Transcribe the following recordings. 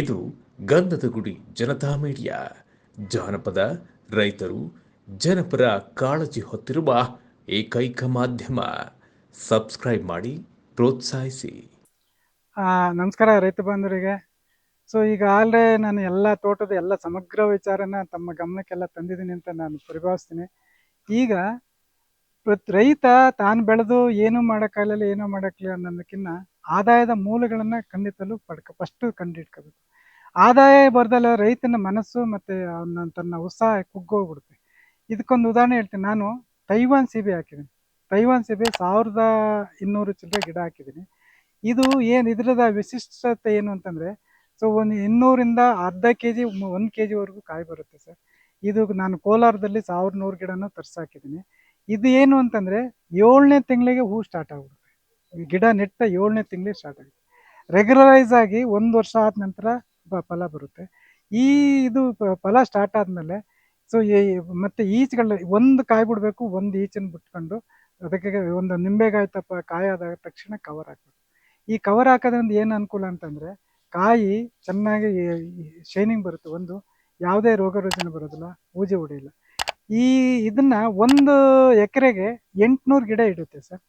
ಇದು ಗಂಧದ ಗುಡಿ, ಜನತಾ ಮೀಡಿಯಾ. ಜಾನಪದ ರೈತರು ಜನಪರ ಕಾಳಜಿ ಹೊತ್ತಿರುವ ಏಕೈಕ ಮಾಧ್ಯಮ. ಸಬ್ಸ್ಕ್ರೈಬ್ ಮಾಡಿ, ಪ್ರೋತ್ಸಾಹಿಸಿ. ನಮಸ್ಕಾರ ರೈತ ಬಾಂಧವರಿಗೆ. ಸೊ ಈಗ ಆಲ್ರೆ ನಾನು ಎಲ್ಲ ತೋಟದ ಎಲ್ಲ ಸಮಗ್ರ ವಿಚಾರನ ತಮ್ಮ ಗಮನಕ್ಕೆಲ್ಲ ತಂದಿದ್ದೀನಿ ಅಂತ ನಾನು ಪರಿಭಾವಿಸ್ತೀನಿ. ಈಗ ರೈತ ತಾನು ಬೆಳೆದು ಏನು ಮಾಡೋಕ್ಕಾಗಲಿಲ್ಲ, ಏನೂ ಮಾಡೋಕ್ಕಿಲ್ಲ ಅನ್ನೋದಕ್ಕಿಂತ ಆದಾಯದ ಮೂಲಗಳನ್ನು ಖಂಡಿತಲು ಪಡ್ಕ ಫಸ್ಟು ಕಂಡಿಡ್ಕೋಬೇಕು. ಆದಾಯ ಬರ್ದಲ್ಲ ರೈತನ ಮನಸ್ಸು ಮತ್ತು ಅವನ ತನ್ನ ಉತ್ಸಾಹ ಕುಗ್ಗೋಗ್ಬಿಡುತ್ತೆ. ಇದಕ್ಕೊಂದು ಉದಾಹರಣೆ ಹೇಳ್ತೀನಿ. ನಾನು ತೈವಾನ್ ಸೀಬೆ ಹಾಕಿದ್ದೀನಿ. ತೈವಾನ್ ಸೀಬೆ ಸಾವಿರದ ಇನ್ನೂರು ಚಿಲ್ಲರೆ ಗಿಡ ಹಾಕಿದ್ದೀನಿ. ಇದು ಏನು ಇದರದ ವಿಶಿಷ್ಟತೆ ಏನು ಅಂತಂದರೆ ಸೊ ಒಂದು ಇನ್ನೂರಿಂದ ಅರ್ಧ ಕೆ ಜಿ ಒಂದು ಕೆ ಜಿವರೆಗೂ ಕಾಯಿ ಬರುತ್ತೆ ಸರ್. ಇದು ನಾನು ಕೋಲಾರದಲ್ಲಿ ಸಾವಿರದ ನೂರು ಗಿಡನೂ ತರ್ಸಾಕಿದ್ದೀನಿ. ಇದು ಏನು ಅಂತಂದರೆ, ಏಳನೇ ತಿಂಗಳಿಗೆ ಹೂ ಸ್ಟಾರ್ಟ್ ಆಗ್ಬಿಡುತ್ತೆ. ಗಿಡ ನೆಟ್ಟ ಏಳನೇ ತಿಂಗಳಿಗೆ ಸ್ಟಾರ್ಟ್ ಆಗುತ್ತೆ. ರೆಗ್ಯುಲರೈಸ್ ಆಗಿ ಒಂದು ವರ್ಷ ಆದ ನಂತರ ಫಲ ಬರುತ್ತೆ. ಈ ಇದು ಫಲ ಸ್ಟಾರ್ಟ್ ಆದಮೇಲೆ ಸೊ ಮತ್ತೆ ಈಚ್ಗಳ ಒಂದು ಕಾಯಿ ಬಿಡಬೇಕು, ಒಂದು ಈಚನ್ನು ಬಿಟ್ಕೊಂಡು ಅದಕ್ಕೆ ಒಂದು ನಿಂಬೆಕಾಯಿ ತಪ್ಪ ಕಾಯಿ ಆದ ತಕ್ಷಣ ಕವರ್ ಹಾಕ್ಬೇಕು. ಈ ಕವರ್ ಹಾಕೋದ್ರಿಂದ ಏನು ಅನುಕೂಲ ಅಂತಂದರೆ, ಕಾಯಿ ಚೆನ್ನಾಗಿ ಶೈನಿಂಗ್ ಬರುತ್ತೆ. ಒಂದು ಯಾವುದೇ ರೋಗ ಬರೋದಿಲ್ಲ ಪೂಜೆ ಹೊಡೆಯಿಲ್ಲ. ಈ ಇದನ್ನು ಒಂದು ಎಕರೆಗೆ ಎಂಟುನೂರು ಗಿಡ ಇಡುತ್ತೆ ಸರ್.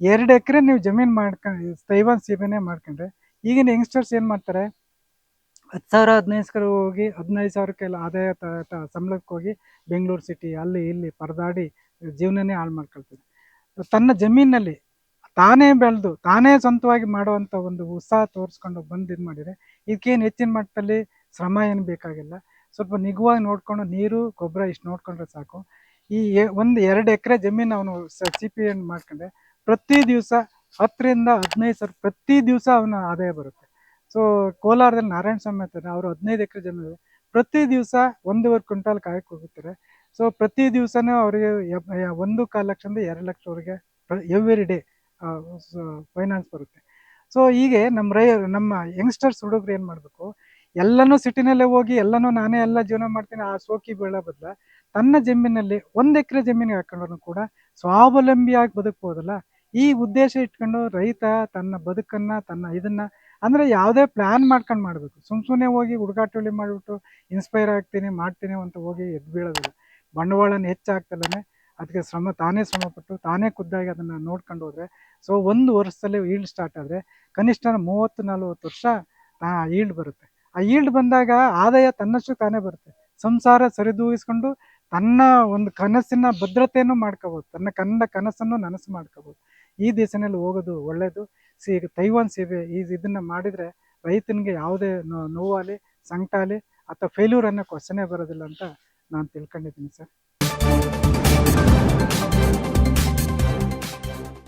ಎರಡು ಎಕರೆ ನೀವು ಜಮೀನು ಮಾಡ್ಕೊಂಡು ತೈವಾನ್ ಸೀಬೆನೇ ಮಾಡ್ಕೊಂಡ್ರೆ, ಈಗಿನ ಯಂಗ್ಸ್ಟರ್ಸ್ ಏನು ಮಾಡ್ತಾರೆ? ಹತ್ತು ಸಾವಿರ, ಹದಿನೈದು ಸಾವಿರ ಹೋಗಿ, ಹದಿನೈದು ಸಾವಿರಕ್ಕೆಲ್ಲ ಆದಾಯ ತ- ಸಂಬಳಕ್ಕೆ ಹೋಗಿ ಬೆಂಗಳೂರು ಸಿಟಿ ಅಲ್ಲಿ ಇಲ್ಲಿ ಪರದಾಡಿ ಜೀವನನೇ ಹಾಳು ಮಾಡ್ಕೊಳ್ತಾರೆ ತನ್ನ ಜಮೀನಲ್ಲಿ ತಾನೇ ಬೆಳೆದು, ತಾನೇ ಸ್ವಂತವಾಗಿ ಮಾಡುವಂಥ ಒಂದು ಉತ್ಸಾಹ ತೋರಿಸ್ಕೊಂಡು ಬಂದು ಇದು ಮಾಡಿದರೆ, ಇದಕ್ಕೇನು ಹೆಚ್ಚಿನ ಮಟ್ಟದಲ್ಲಿ ಶ್ರಮ ಏನು ಬೇಕಾಗಿಲ್ಲ. ಸ್ವಲ್ಪ ನಿಗುವಾಗಿ ನೋಡಿಕೊಂಡು, ನೀರು, ಗೊಬ್ಬರ ಇಷ್ಟು ನೋಡ್ಕೊಂಡ್ರೆ ಸಾಕು. ಈ ಒಂದು ಎರಡು ಎಕರೆ ಜಮೀನು ಅವನು ಸಿ ಪಿ ಎನ್ ಮಾಡ್ಕೊಂಡ್ರೆ ಪ್ರತಿ ದಿವಸ ಹತ್ತರಿಂದ ಹದಿನೈದು ಸಾವಿರ ಪ್ರತಿ ದಿವಸ ಅವನ ಆದಾಯ ಬರುತ್ತೆ. ಸೊ ಕೋಲಾರದಲ್ಲಿ ನಾರಾಯಣ ಸ್ವಾಮಿ ಅಂತಾರೆ ಅವರು ಹದಿನೈದು ಎಕರೆ ಜಮೀನು ಇದೆ. ಪ್ರತಿ ದಿವಸ ಒಂದೂವರೆ ಕ್ವಿಂಟಾಲ್ ಕಾಯಕ್ಕೆ ಹೋಗುತ್ತಾರೆ. ಸೊ ಪ್ರತಿ ದಿವಸನೂ ಅವರಿಗೆ ಒಂದು ಕಾಲು ಲಕ್ಷದಿಂದ ಎರಡು ಲಕ್ಷವರೆಗೆ ಎವ್ರಿ ಡೇ ಫೈನಾನ್ಸ್ ಬರುತ್ತೆ. ಸೊ ಹೀಗೆ ನಮ್ಮ ರೈ, ನಮ್ಮ ಯಂಗ್ಸ್ಟರ್ಸ್ ಹುಡುಗರು ಏನು ಮಾಡಬೇಕು? ಎಲ್ಲನೂ ಸಿಟಿನಲ್ಲೇ ಹೋಗಿ ಎಲ್ಲನೂ ನಾನೇ ಎಲ್ಲ ಜೀವನ ಮಾಡ್ತೀನಿ, ಆ ಸೋಕಿ ಬೀಳೋ ಬದಲ ತನ್ನ ಜಮೀನಲ್ಲಿ ಒಂದು ಎಕರೆ ಜಮೀನಿಗೆ ಹಾಕೊಂಡ್ರು ಕೂಡ ಸ್ವಾವಲಂಬಿಯಾಗಿ ಬದುಕ್ಬೋದಲ್ಲ? ಈ ಉದ್ದೇಶ ಇಟ್ಕೊಂಡು ರೈತ ತನ್ನ ಬದುಕನ್ನ, ತನ್ನ ಇದನ್ನ ಅಂದ್ರೆ ಯಾವುದೇ ಪ್ಲಾನ್ ಮಾಡ್ಕೊಂಡು ಮಾಡಬೇಕು. ಸುಮ್ ಸುಮ್ಮನೆ ಹೋಗಿ ಹುಡುಗಾಟೊಳ್ಳಿ ಮಾಡಿಬಿಟ್ಟು ಇನ್ಸ್ಪೈರ್ ಆಗ್ತೀನಿ, ಮಾಡ್ತೀನಿ ಅಂತ ಹೋಗಿ ಎದ್ದು ಬೀಳೋದಿಲ್ಲ. ಬಂಡವಾಳನ ಹೆಚ್ಚಾಗ್ತಲೇ ಅದಕ್ಕೆ ಶ್ರಮ, ತಾನೇ ಶ್ರಮಪಟ್ಟು, ತಾನೇ ಖುದ್ದಾಗಿ ಅದನ್ನು ನೋಡ್ಕೊಂಡು ಹೋದ್ರೆ ಸೊ ಒಂದು ವರ್ಷದಲ್ಲಿ ಈಲ್ಡ್ ಸ್ಟಾರ್ಟ್ ಆದರೆ ಕನಿಷ್ಠ ಮೂವತ್ತು, ನಲ್ವತ್ತು ವರ್ಷ ಈಲ್ಡ್ ಬರುತ್ತೆ. ಆ ಈಲ್ಡ್ ಬಂದಾಗ ಆದಾಯ ತನ್ನಷ್ಟು ತಾನೇ ಬರುತ್ತೆ. ಸಂಸಾರ ಸರಿದೂಗಿಸ್ಕೊಂಡು ತನ್ನ ಒಂದು ಕನಸಿನ ಭದ್ರತೆಯನ್ನು ಮಾಡ್ಕೋಬೋದು. ತನ್ನ ಕನ್ನಡ ಕನಸನ್ನು ನನಸು ಮಾಡ್ಕೋಬೋದು. ಈ ದೇಶನಲ್ಲಿ ಹೋಗೋದು ಒಳ್ಳೆಯದು ಸಿ, ತೈವಾನ್ ಸೇವೆ ಈ ಇದನ್ನು ಮಾಡಿದರೆ ರೈತನಿಗೆ ಯಾವುದೇ ನೋವಾಗಲಿ ಸಂಕಟ ಆಗಲಿ ಅಥವಾ ಫೇಲ್ಯೂರ್ ಅನ್ನೋ ಕ್ವಶನೇ ಬರೋದಿಲ್ಲ ಅಂತ ನಾನು ತಿಳ್ಕೊಂಡಿದ್ದೀನಿ ಸರ್.